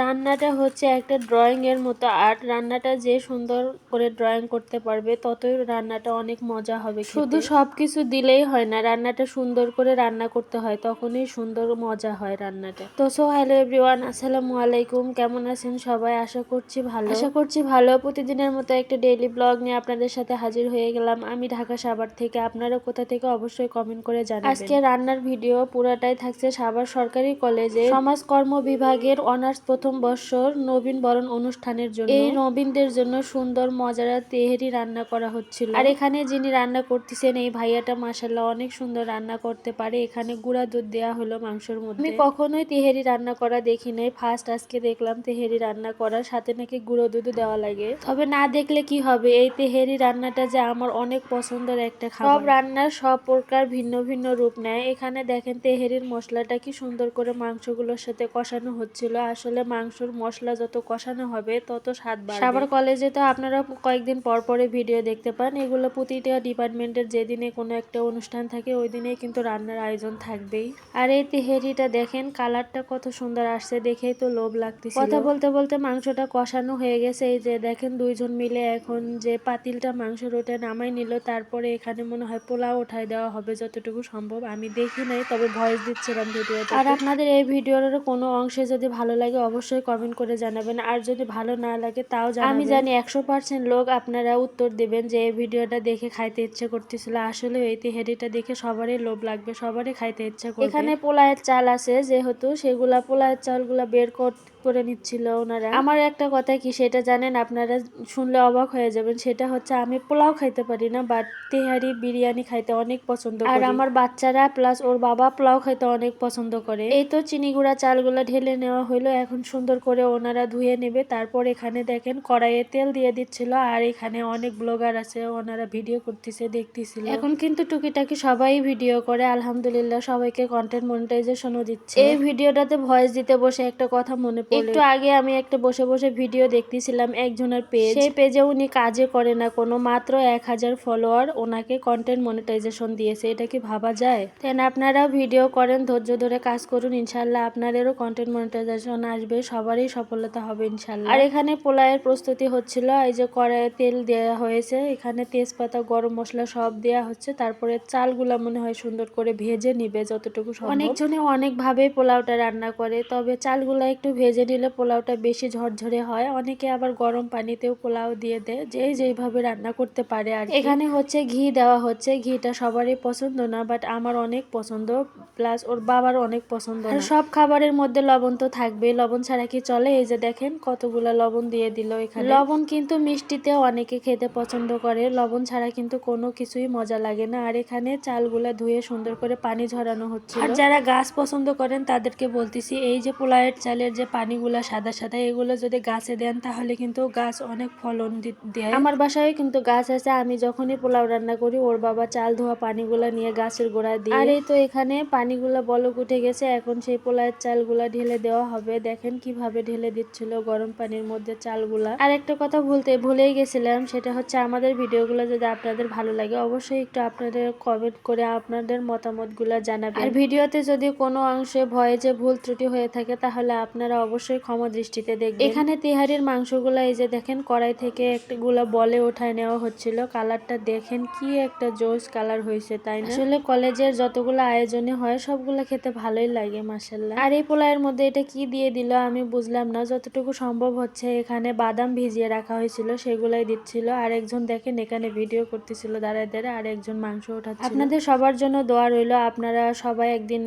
রান্নাটা হচ্ছে একটা ড্রয়িং এর মতো। আর্ট রান্নাটা যে সুন্দর করে ড্রয়িং করতে পারবে ততই রান্নাটা অনেক মজা হবে শুধু সবকিছু দিলেই হয় না রান্নাটা সুন্দর করে রান্না করতে হয় তখনই সুন্দর মজা হয় রান্নাটা। তো সো হ্যালো এভরিওয়ান আসসালামু আলাইকুম কেমন আছেন সবাই? আশা করছি ভালো। আশা করছি ভালো। প্রতিদিনের মতো একটা ডেইলি ব্লগ নিয়ে আপনাদের সাথে হাজির হয়ে গেলাম। আমি ঢাকা সাভার থেকে আপনারা কোথা থেকে অবশ্যই কমেন্ট করে জানাবেন। আজকে রান্নার ভিডিও পুরাটাই থাকছে সাভার সরকারি কলেজে সমাজকর্ম বিভাগের অনার্স প্রথম বর্ষর নবীন বরণ অনুষ্ঠানের জন্য। এই নবীনদের জন্য সুন্দর মজার তেহেরি রান্না করা হচ্ছিল। আর এখানে যিনি রান্না করতেছেন এই ভাইয়াটা মাসাল্লাহ অনেক সুন্দর রান্না করতে পারে। এখানে গুঁড়া দুধ দেওয়া হলো মাংসের মধ্যে। আমি কখনোই তেহেরি রান্না করা দেখি নাই। ফার্স্ট আজকে দেখলাম তেহেরি রান্না করার সাথে নাকি গুঁড়ো দুধ দেওয়া লাগে। তবে না দেখলে কি হবে? এই তেহেরি রান্নাটা যে আমার অনেক পছন্দের একটা খাবার। সব রান্নার সব প্রকার ভিন্ন ভিন্ন রূপ নেয়। এখানে দেখেন তেহেরির মশলাটা কি সুন্দর করে মাংসগুলোর সাথে কষানো হচ্ছিল। আসলে মাংসর মশলা যত কষানো হবে তত স্বাদ বাড়বে। সাভার কলেজে তো আপনারা কয়েকদিন পর পরে ভিডিও দেখতে পান। এগুলো প্রতিটা ডিপার্টমেন্টের যেদিনে কোনো একটা অনুষ্ঠান থাকে ওই দিনেই কিন্তু রান্নার আয়োজন থাকবেই। আর এই তেহেরিটা দেখেন কালারটা কত সুন্দর আসছে দেখেই তো লোভ লাগতেছে কথা বলতে বলতে মাংসটা কষানো হয়ে গেছে। এই যে দেখেন দুইজন মিলে এখন যে পাতিলটা মাংসের ওটা নামাই নিল তারপরে এখানে মনে হয় পোলাও ওঠাই দেওয়া হবে যতটুকু সম্ভব। আমি দেখি নাই তবে ভয়েস দিচ্ছিলাম ভিডিওতে। আর আপনাদের এই ভিডিওর কোনো অংশে যদি ভালো লাগে অবশ্যই কমেন্ট করে জানাবেন। আর যদি ভালো না লাগে তাও জানাবেন। আমি জানি একশো পার্সেন্ট লোক আপনারা উত্তর দেবেন যে এই ভিডিওটা দেখে খাইতে ইচ্ছে করতেছিল। আসলে এই তেহারিটা দেখে সবারই লোভ লাগবে সবারই খাইতে ইচ্ছা করবে। এখানে পোলায়ের চাল আছে যেহেতু সেগুলা পোলায়ের চালগুলা বের কর করে নিচ্ছিল ওনারা। আমার একটা কথা কি সেটা জানেন আপনারা শুনলে অবাক হয়ে যাবেন সেটা হচ্ছে আমি পোলাও খাইতে পারি না বাট তেহারি বিরিয়ানি খাইতে অনেক পছন্দ আর আমার বাচ্চারা প্লাস ওর বাবা পোলাও খাইতে অনেক পছন্দ করে। এই তো চিনি গুঁড়া চালগুলো ঢেলে নেওয়া হলো এখন সুন্দর করে ওনারা ধুয়ে নেবে তারপর এখানে দেখেন কড়াইয়ে তেল দিয়ে দিচ্ছিল আর এখানে অনেক ব্লগার আছে ওনারা ভিডিও করতেছে দেখতেছিল। এখন কিন্তু টুকিটাকি সবাই ভিডিও করে আলহামদুলিল্লাহ সবাইকে কন্টেন্ট মনিটাইজেশনও দিচ্ছে। এই ভিডিওটাতে ভয়েস দিতে বসে একটা কথা মনে একটু আগে আমি একটা বসে বসে ভিডিও দেখতেছিলাম একজনের পেজ সেই পেজে উনি কাজে করে না কোনো মাত্র এক হাজার ফলোয়ার ওনাকে কন্টেন্ট মনিটাইজেশন দিয়েছে এটা কি ভাবা যায়? তেন আপনারা ভিডিও করেন ধৈর্য ধরে কাজ করুন ইনশাল্লাহ আপনাদেরও কন্টেন্ট মনিটাইজেশন আসবে সবারই সফলতা হবে ইনশাল্লাহ। আর এখানে পোলায়ের প্রস্তুতি হচ্ছিল এই যে কড়াইয়ে তেল দেওয়া হয়েছে এখানে তেজপাতা গরম মশলা সব দেওয়া হচ্ছে তারপরে চালগুলা মনে হয় সুন্দর করে ভেজে নিবে যতটুকু অনেকজনে অনেকভাবে পোলাওটা রান্না করে তবে চালগুলা একটু ভেজে নিলে পোলাওটা বেশি ঝরঝরে হয়। অনেকে আবার গরম পানিতেও পোলাও দিয়ে দেয়। যে যেইভাবে রান্না করতে পারে আর এখানে হচ্ছে ঘি দেওয়া হচ্ছে। ঘিটা সবারই পছন্দ না বাট আমার অনেক পছন্দ। প্লাস ওর বাবার অনেক পছন্দ সব খাবারের মধ্যে লবণ তো থাকবে লবণ ছাড়া কি চলে? এই যে দেখেন কতগুলা লবণ দিয়ে দিল এখানে। লবণ কিন্তু মিষ্টিতে অনেকে খেতে পছন্দ করে। লবণ ছাড়া কিন্তু কোনো কিছুই মজা লাগে না। আর এখানে চালগুলা ধুয়ে সুন্দর করে পানি ঝরানো হচ্ছে আর যারা গাছ পছন্দ করেন তাদেরকে বলতেছি এই যে পোলায়ের চালের যে পানিগুলা সাদা সাদা এগুলো যদি গাছে দেন তাহলে কিন্তু গাছ অনেক ফলন দেয়। আমার বাসায় কিন্তু গাছ আছে আমি যখনই পোলাও রান্না করি ওর বাবা চাল ধোয়া পানিগুলা নিয়ে গাছের গোড়ায় দিই আর এই তো এখানে পানিগুলা বলক উঠে গেছে এখন সেই পোলায়ের চালগুলা ঢেলে দেওয়া হবে। দেখেন কীভাবে ঢেলে দিচ্ছিল গরম পানির মধ্যে চালগুলা। আর একটা কথা বলতে ভুলেই গেছিলাম সেটা হচ্ছে আমাদের ভিডিওগুলো যদি আপনাদের ভালো লাগে অবশ্যই একটু আপনাদের কমেন্ট করে আপনাদের মতামতগুলো জানাবেন। আর ভিডিওতে যদি কোনো অংশে ভয়ে যে ভুল ত্রুটি হয়ে থাকে তাহলে আপনারা অবশ্যই ক্ষমা দৃষ্টিতে দেখবেন। এখানে তিহারির মাংসগুলো এই যে দেখেন কড়াই থেকে একটা গুলা বলে ওঠায় নেওয়া হচ্ছিল। কালারটা দেখেন কি একটা জোস কালার হয়েছে তাই না? আসলে কলেজের যতগুলো আয়োজনে হয় সবগুলো খেতে ভালোই লাগে মাসাল্লাহ আর এই পোলায়ের মধ্যে এটা কি দিয়ে দিল আমি বুঝলাম না। যতটুকু সম্ভব হচ্ছে এখানে বাদাম ভিজিয়ে রাখা হয়েছিল সেগুলাই দিচ্ছিল। আর একজন দেখেন এখানে ভিডিও করতেছিল দাঁড়ায় দাঁড়ায় আর একজন মাংস ওঠাচ্ছে আপনাদের সবার জন্য দোয়া রইল আপনারা সবাই একদিন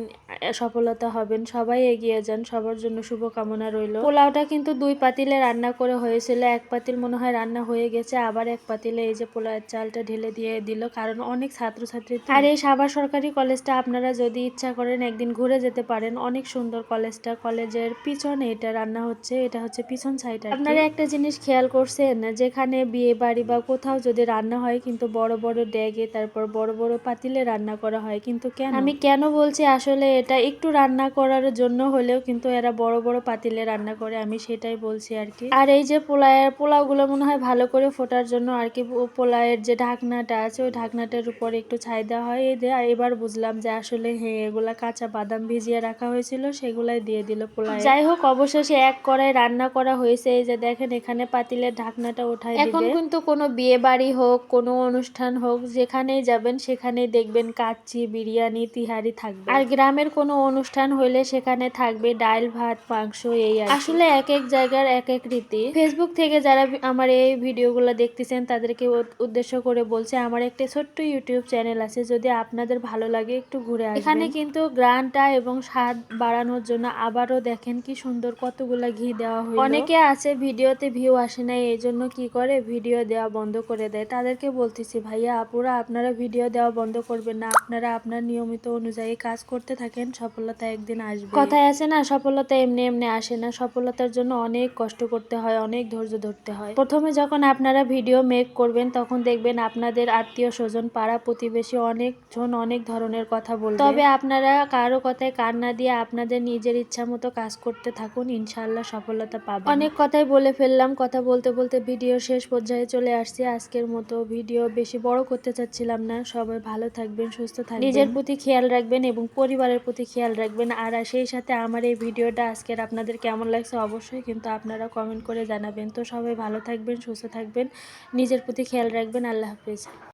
সফলতা হবেন, সবাই এগিয়ে যান, সবার জন্য শুভকামনা রইল। পোলাওটা কিন্তু দুই পাতিলে রান্না করে হয়েছিল, এক পাতিল মনে হয় রান্না হয়ে গেছে, আবার এক পাতিলে এই যে পোলাওয়ের চালটা ঢেলে দিয়ে দিল, কারণ অনেক ছাত্রছাত্রী আর এই সাভার সরকারি কলেজটা আপনারা যদি ইচ্ছা করেন একদিন ঘুরে যেতে পারেন, অনেক সুন্দর কলেজটা, কলেজের পিছনে এটা রান্না হচ্ছে, এটা হচ্ছে পিছন সাইড আপনারা একটা জিনিস খেয়াল করছেন, যেখানে বিয়ে বাড়ি বা কোথাও যদি রান্না হয়, কিন্তু বড় বড় ড্যাগে তারপর বড় বড় পাতিলে রান্না করা হয়, কিন্তু কেন? আমি কেন বলছি আসলে এটা একটু রান্না করার জন্য হলেও কিন্তু এরা বড় বড় পাতিলে রান্না করে আমি সেটাই বলছি আর কি। আর এই যে পোলায়ের পোলাওগুলো মনে হয় ভালো করে ফোটার জন্য আর কি পোলায়ের যে ঢাকনাটা আছে ওই ঢাকনাটার উপর একটু ছাই দেওয়া হয়। এই দিয়ে এবার বুঝলাম যে আসলে হ্যাঁ এগুলা কাঁচা বাদাম ভিজিয়ে রাখা হয়েছিল সেগুলাই দিয়ে দিল পোলায়। যাই হোক অবশেষে এক কড়াই রান্না করা হয়েছে। এই যে দেখেন এখানে পাতিলের ঢাকনাটা উঠাই এখন কিন্তু কোনো বিয়ে বাড়ি হোক কোনো অনুষ্ঠান হোক যেখানেই যাবেন সেখানেই দেখবেন কাচ্চি বিরিয়ানি তিহারি থাকবে। আর গ্রামের কোনো অনুষ্ঠান হইলে সেখানে থাকবে ডাল ভাত, মাংস, এই আসলে এক এক জায়গার এক এক রীতি। ফেসবুক থেকে যারা আমার এই ভিডিওগুলো দেখতেছেন, তাদেরকে উদ- উদ্দেশ্য করে বলছে, আমার একটা ছোট্ট ইউটিউব চ্যানেল আছে, যদি আপনাদের ভালো লাগে একটু ঘুরে এখানে কিন্তু গ্রানটা এবং স্বাদ বাড়ানোর জন্য আবারও দেখেন কি সুন্দর কতগুলো ঘি দেওয়া হয় অনেকে আছে ভিডিওতে ভিউ আসে না এই জন্য কি করে? ভিডিও দেওয়া বন্ধ করে দেয়। তাদেরকে বলতেছি, ভাইয়া, আপুরা, আপনারা ভিডিও দেওয়া বন্ধ করবেন না। আপনারা আপনার নিয়মিত অনুযায়ী কাজ করতে থাকেন। সফলতা একদিন আসবে কথায় আছে না সফলতা এমনি এমনি আসে না। সফলতার জন্য অনেক কষ্ট করতে হয় অনেক ধৈর্য ধরতে হয়। প্রথমে যখন আপনারা ভিডিও মেক করবেন তখন দেখবেন আপনাদের আত্মীয় স্বজন পাড়া প্রতিবেশী অনেকজন অনেক ধরনের কথা বলবে। তবে আপনারা কারও কথায় কান না দিয়ে আপনাদের নিজের ইচ্ছা মতো কাজ করতে থাকুন ইনশাআল্লাহ সফলতা পাবেন। অনেক কথাই বলে ফেললাম কথা বলতে বলতে ভিডিও শেষ পর্যায়ে চলে আসছি। আজকের মতো ভিডিও বেশি বড় করতে চাচ্ছিলাম না। সবাই ভালো থাকবেন সুস্থ থাকবেন। নিজের প্রতি খেয়াল রাখবেন এবং পরিবারের প্রতি খেয়াল রাখবেন। আর সেই সাথে আমার এই ভিডিওটা আজকের আপনাদের কেমন লাগছে অবশ্যই কিন্তু আপনারা কমেন্ট করে জানাবেন। তো সবাই ভালো থাকবেন, সুস্থ থাকবেন, নিজের প্রতি খেয়াল রাখবেন। আল্লাহ হাফেজ।